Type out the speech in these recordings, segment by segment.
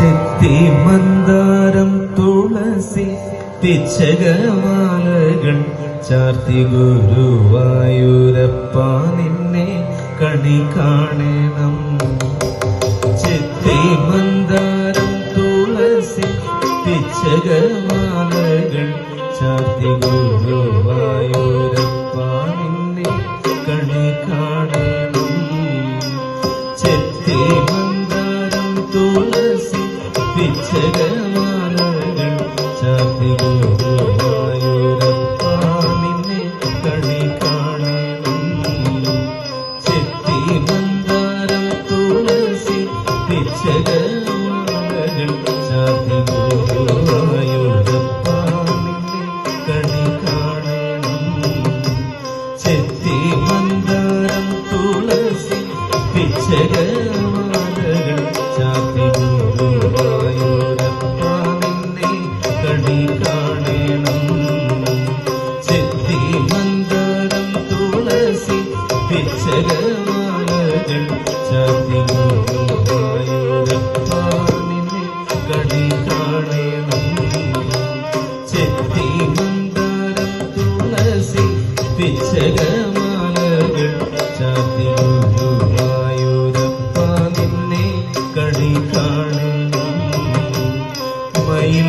ശക്തി മന്ദാരം തുളസി തിച്ചകമാലകൾ ചാർത്തി ഗുരുവായൂരപ്പ നിന്നെ കണി കാണണം. ശക്തി മന്ദാരം തുളസി തിച്ചകമാലകൾ ചാർത്തി ഗുരുവായൂരപ്പ നിന്നെ കണി കാണണം. ജപമാലകൾ ചാത്തിയൂരുമായൂരപ്പ നിന്നെ കണി കാണും മയിൽ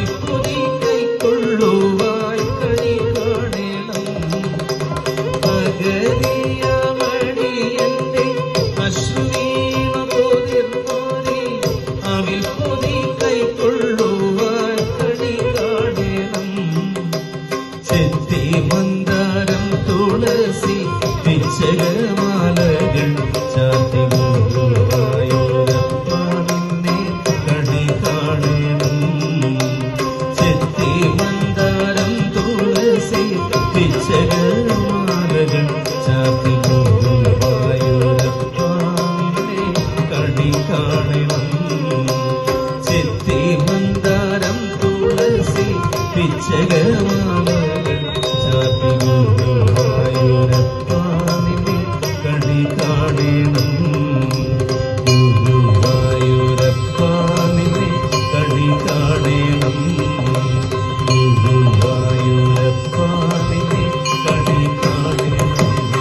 കൈപ്പൊതി കൈക്കൊള്ളുവായി കണി കാണണം പകരിയ മടിയന്റെ അശ്വീമ അവിൽ പൊതി കൈക്കൊള്ളുവായി കണി കാണണം ചെത്തി മന്ദാരം തുളസി പിച്ചകൾ ಕೇಳಿದರು